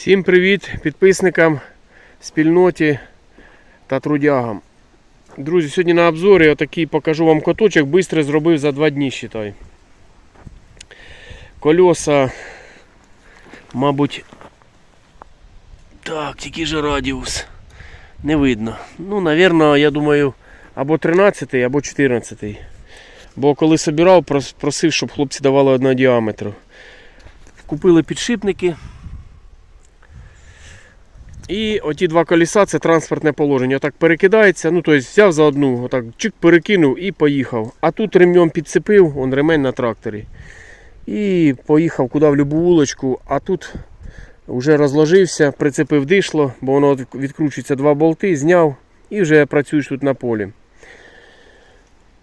Всім привіт підписникам, спільноті та трудягам. Друзі, сьогодні на обзорі отакий покажу вам коточок, бистро зробив за два дні, считай. Колеса, мабуть. Так, тільки же радіус. Не видно. Ну, навірно, я думаю, або 13, або 14. Бо коли собирав, просив, щоб хлопці давали одного діаметру. Купили підшипники. І оті два колеса це транспортне положення. Отак перекидається, ну тобто взяв за одну, отак чик перекинув і поїхав. А тут ремнем підцепив, он ремень на тракторі. І поїхав куди в любу вулочку, а тут вже розложився, прицепив дишло, бо воно відкручується два болти, зняв і вже працюєш тут на полі.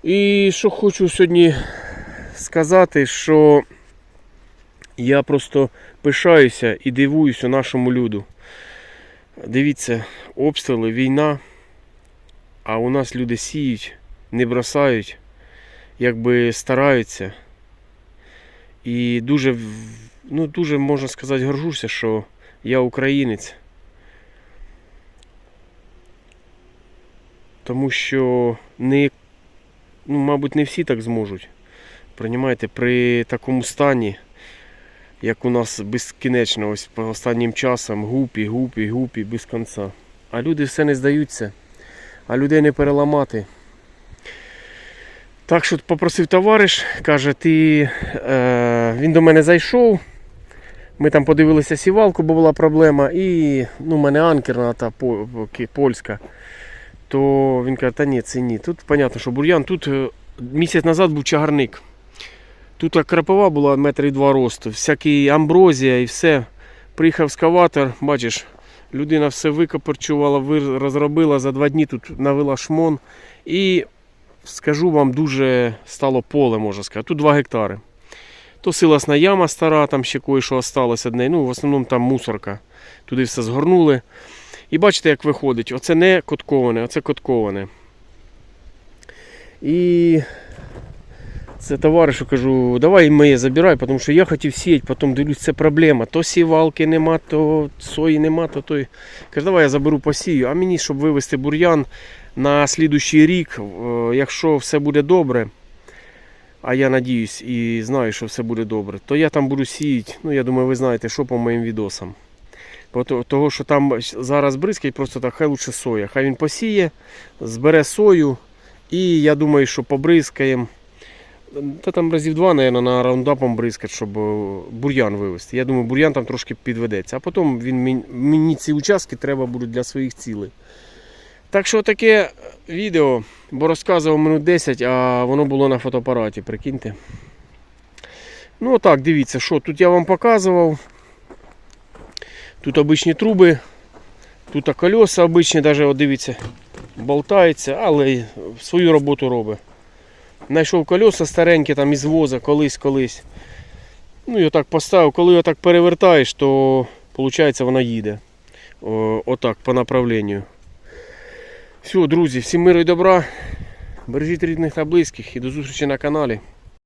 І що хочу сьогодні сказати, що я просто пишаюся і дивуюся нашому люду. Дивіться, обстріли, війна, а у нас люди сіють, не бросають, якби стараються. І дуже, ну, дуже можна сказати, горжуся, що я українець. Тому що не, ну, мабуть, не всі так зможуть. Приймаєте, при такому стані, як у нас безкінечно, ось по останнім часом гупі, гупі, гупі, без кінця. А люди все не здаються, а людей не переламати. Так що попросив товариш, каже, ти, е, він до мене зайшов. Ми там подивилися сівалку, бо була проблема, і ну, в мене анкерна та польська. То він каже, та ні, це ні. Тут зрозуміло, що бур'ян, тут е, місяць назад був чагарник. Тут крапива була метрів два росту, всякі амброзія і все. Приїхав скаватор, бачиш, людина все викопорчувала, розробила за два дні тут навела шмон. І скажу вам, дуже стало поле, можна сказати. Тут 2 гектари. То силасна яма стара, там ще кое-що осталось одне. Ну, в основному там мусорка. Туди все згорнули. І бачите, як виходить. Оце не котковане, оце котковане. І це товаришу кажу, давай моє забирай, тому що я хотів сіяти, потім дивлюсь, це проблема. То сівалки нема, то сої нема, то той. Каже, давай я заберу посію. А мені, щоб вивезти бур'ян на слідущий рік, е, якщо все буде добре, а я надіюсь і знаю, що все буде добре, то я там буду сіяти. Ну, я думаю, ви знаєте, що по моїм відосам. Того, що там зараз бризкать, просто так, хай лучше соя. Хай він посіє, збере сою, і я думаю, що побризкаємо. Та там разів два, мабуть, на раундапом бризкать, щоб е, бур'ян вивезти. Я думаю, бур'ян там трошки підведеться. А потім він, мені- ці участки треба будуть для своїх цілей. Так що таке відео, бо розказував минут 10, а воно було на фотоапараті, прикиньте. Ну отак, дивіться, що тут я вам показував. Тут обичні труби, тут колеса обичні, навіть дивіться, болтаються, але свою роботу робить. Знайшов колеса старенькі там із воза колись-колись. Ну і отак поставив. Коли його так перевертаєш, то виходить вона їде. О, отак, по направленню. Все, друзі, всім миру і добра. Бережіть рідних та близьких і до зустрічі на каналі.